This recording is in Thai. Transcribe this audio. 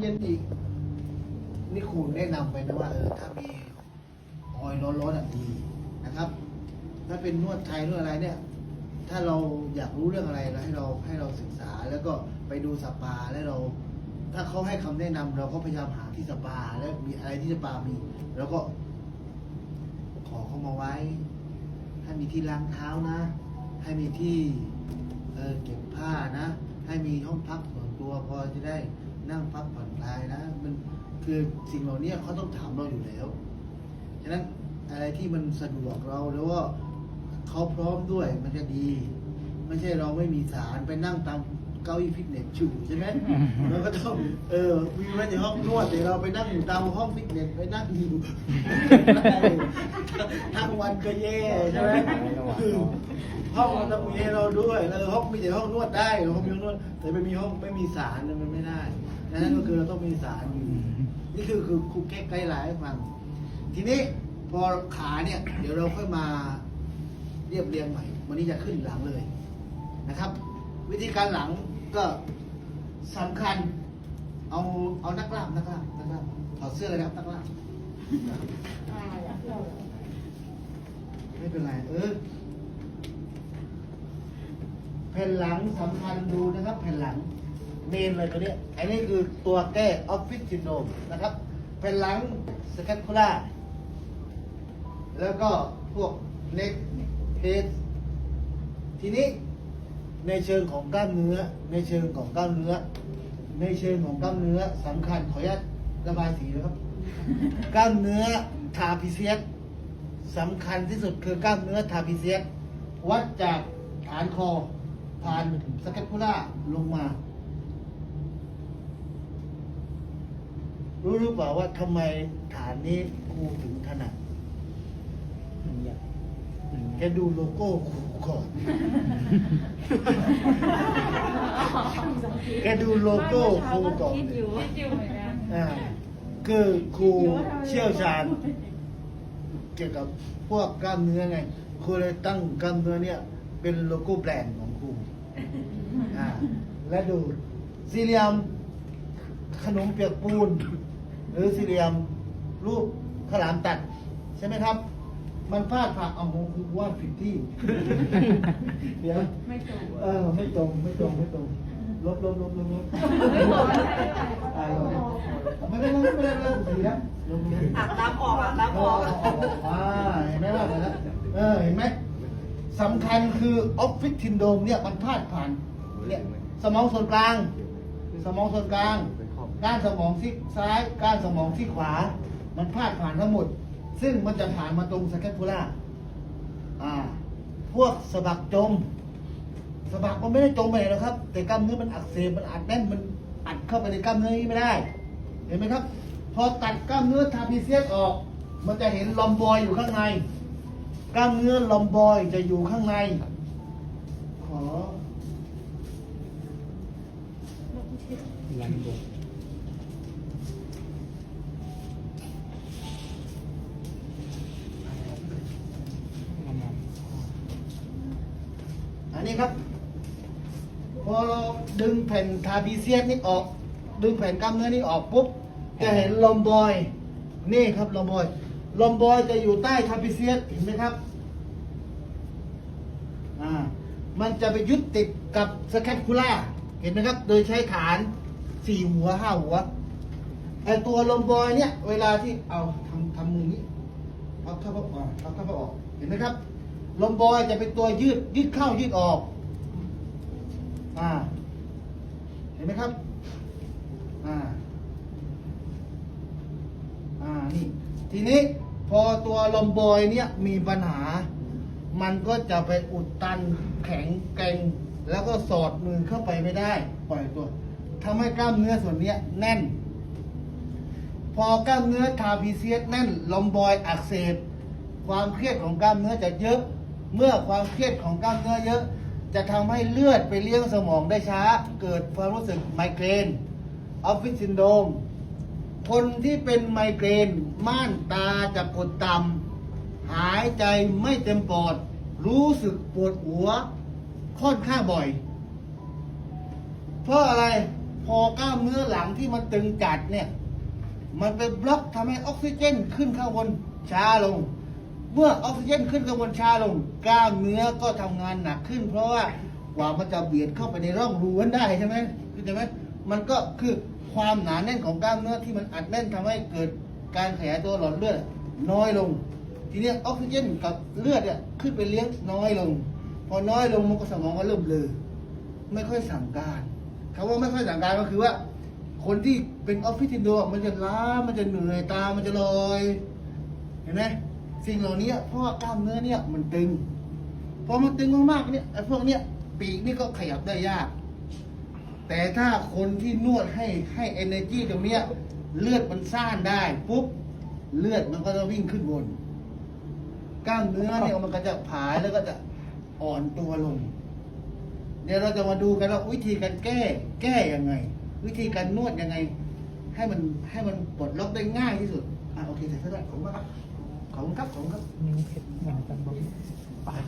เย็นอีก นี่ครูแนะนำไปนะว่าเออถ้ามีออยล์ร้อนๆอะดีนะครับ ถ้าเป็นนวดไทยนวดอะไรเนี่ย ถ้าเราอยากรู้เรื่องอะไรเราให้เราให้เราศึกษาแล้วก็ไปดูสปาแล้วเรา ถ้าเขาให้คำแนะนำเราก็พยายามหาที่สปาแล้วมีอะไรที่สปามี แล้วก็ขอเขามาไว้ ให้มีที่ล้างเท้านะ ให้มีที่เเก็บผ้านะ ให้มีห้องพักส่วนตัวพอจะได้ นั่งพักผ่อนคลายนะ มันคือสิ่งเหล่านี้เขาต้องถามเราอยู่แล้วฉะนั้นอะไรที่มันสะดวกเราแล้วว่าเขาพร้อมด้วยมันจะดี ไม่ใช่เราไม่มีสารไปนั่งตาม เก้าอี้ฟิตเนสอยู่ใช่ไหมเราก็ต้องเออมีไว้ในห้องนวดแต่เราไปนั่งอยู่ตามห้องฟิตเนสไปนั่งอยู่ทั้งวันก็แย่ใช่ไหมคือห้องเราต้องมีให้เราด้วยแล้วห้องมีแต่ห้องนวดได้ห้องมีห้องนวดแต่ไม่มีห้องไม่มีสารเนี่ยมันไม่ได้ดังนั้นก็คือเราต้องมีสารอยู่นี่คือคือครูแก้ไกด์ไลน์ให้ฟังทีนี้พอขาเนี่ยเดี๋ยวเราค่อยมาเรียบเรียงใหม่ วันนี้จะขึ้นหลังเลยนะครับ วิธีการหลังก็สำคัญ เอาเอานักล่ามนักล่ามนักล่ามถอดเสื้อเลยครับนักล่ามไม่เป็นไรเออแผ่นหลังสำคัญดูนะครับแผ่นหลังเมนเลยตัวเนี้ยอันนี้คือตัวแก้ออฟฟิศซินโดมนะครับแผ่นหลังสแคปคูล่าแล้วก็พวกเน็กเฮดทีนี้ ในเชิงของกล้ามเนื้อ ในเชิงของกล้ามเนื้อ ในเชิงของกล้ามเนื้อสำคัญขออนุญาตระบายสีนะครับ กล้ามเนื้อทาพิเซียสสำคัญที่สุดคือกล้ามเนื้อทาพิเซียสวัดจากฐานคอผ่านสแคปคูล่าลงมา รู้หรือเปล่าว่าทำไมฐานนี้ครูถึงถนัดแกดูโลโก้ครู ก่อน แกดูโลโก้ครูก่อนคิดอยู่คิดอยู่เหมือนกันอ่าคือครูเชี่ยวชาญ เกี่ยวกับพวกกล้ามเนื้อไง ครูเลยตั้งกล้ามเนื้อเนี่ย เป็นโลโก้แบรนด์ของครูอ่าและดูสี่เหลี่ยมขนมเปียกปูน หรือสี่เหลี่ยมรูปข้าวหลามตัด ใช่ไหมครับ มันพลาดผักเอาของครูวาดผิดที่ เดี๋ยวไม่ถูกเออไม่ตรงไม่ตรงไม่ตรงลบลบลบลบลบไม่ตรงไม่ตรงอ่าลบไม่ได้ไม่ได้ไม่ได้สีนะลบลบอาบน้ำออกอาบน้ำออกอ่าเห็นไหมว่าแต่ละเออเห็นไหมสำคัญคือออฟฟิศซินโดรมเนี่ยมันพลาดผ่านเนี่ยสมองส่วนกลาง สมองส่วนกลางก้านสมองซีกซ้ายก้านสมองซีกขวา มันพลาดผ่านทั้งหมด ซึ่งมันจะผ่านมาตรงสแคปปูล่าอ่า พวกสะบักจมสะบักมันไม่ได้จมไปไหนหรอกครับ แต่กล้ามเนื้อมันอักเสบมันอัดแน่นมันอัดเข้าไปในกล้ามเนื้อนี้ไม่ได้ เห็นไหมครับ พอตัดกล้ามเนื้อทาพิเซียสออก มันจะเห็นลอมบอยอยู่ข้างใน กล้ามเนื้อลอมบอยจะอยู่ข้างใน ขอลันบอั นนี้ครับ พอเราดึงแผ่นทาพิเซียสนี้ออก ดึงแผ่นกล้ามเนื้อนี้ออกปุ๊บจะเห็นลอมบอย นี่ครับลอมบอยลอมบอยจะอยู่ใต้ทาพิเซียสเห็นไหมครับอ่ามันจะไปยึดติดกับสแคปคูล่าเห็นไหมครับ โดยใช้ฐานสี่หัวห้าหัวไอตัวลมบอยเนี่ย เวลาที่เอาทำทำมือนี้เอาเข้าไปออกเอาเข้าไปออกเห็นไหมครับ ลมบอยจะเป็นตัวยืดยืดเข้ายืดออก อ่า เห็นไหมครับ อ่า อ่า นี่ ทีนี้พอตัวลมบอยเนี่ยมีปัญหา มันก็จะไปอุดตันแข็งเกร็งแล้วก็สอดมือเข้าไปไม่ได้ ปล่อยตัวทำให้กล้ามเนื้อส่วนนี้แน่น พอกล้ามเนื้อทาพิเซียสแน่นลมบอยอักเสบความเครียดของกล้ามเนื้อจะเยอะ เมื่อความเครียดของกล้ามเนื้อเยอะ จะทำให้เลือดไปเลี้ยงสมองได้ช้า เกิดความรู้สึกไมเกรนออฟฟิศซินโดรมคนที่เป็นไมเกรน ม่านตาจะกดต่ำหายใจไม่เต็มปอด รู้สึกปวดหัว ค่อนข้างบ่อย เพราะอะไรพอกล้ามเนื้อหลังที่มันตึงจัดเนี่ย มันไปบล็อกทำให้ออกซิเจนขึ้นข้างบนช้าลง เมื่อออกซิเจนขึ้นข้างบนช้าลงกล้ามเนื้อก็ทำงานหนักขึ้น เพราะว่ากว่ามันจะเบียดเข้าไปในร่องรูนั้นได้ใช่ไหมเข้าใจไหมมันก็คือความหนาแน่นของกล้ามเนื้อที่มันอัดแน่นทำให้เกิดการขยายตัวหลอดเลือดน้อยลง ทีนี้ออกซิเจนกับเลือดเนี่ยขึ้นไปเลี้ยงน้อยลง พอน้อยลงมันก็สมองก็เริ่มเบลอไม่ค่อยสั่งการคำว่าไม่ค่อยสั่งการก็คือว่า คนที่เป็นออฟฟิศซินโดมันจะล้ามันจะเหนื่อยตามันจะลอย เห็นไหม สิ่งเหล่านี้เพราะว่ากล้ามเนื้อเนี่ยมันตึงพอมันตึงมากๆเนี่ยไอ้พวกเนี้ยปีกนี่ก็ขยับได้ยาก แต่ถ้าคนที่นวดให้ให้ energy ตรงเนี้ยเลือดมันซ่านได้ปุ๊บเลือดมันก็จะวิ่งขึ้นบน กล้ามเนื้อเนี่ยมันก็จะผายแล้วก็จะอ่อนตัวลง เดี๋ยวเราจะมาดูกันว่าวิธีการแก้ แก้ยังไง วิธีการนวดยังไง ให้มันให้มันปลดล็อกได้ง่ายที่สุดอะโอเคใส่เสื้อได้ขอบคุณครับ ขอบคุณครับขอบคุณครับนิ้วเพชรเหมือนกันบอกปาก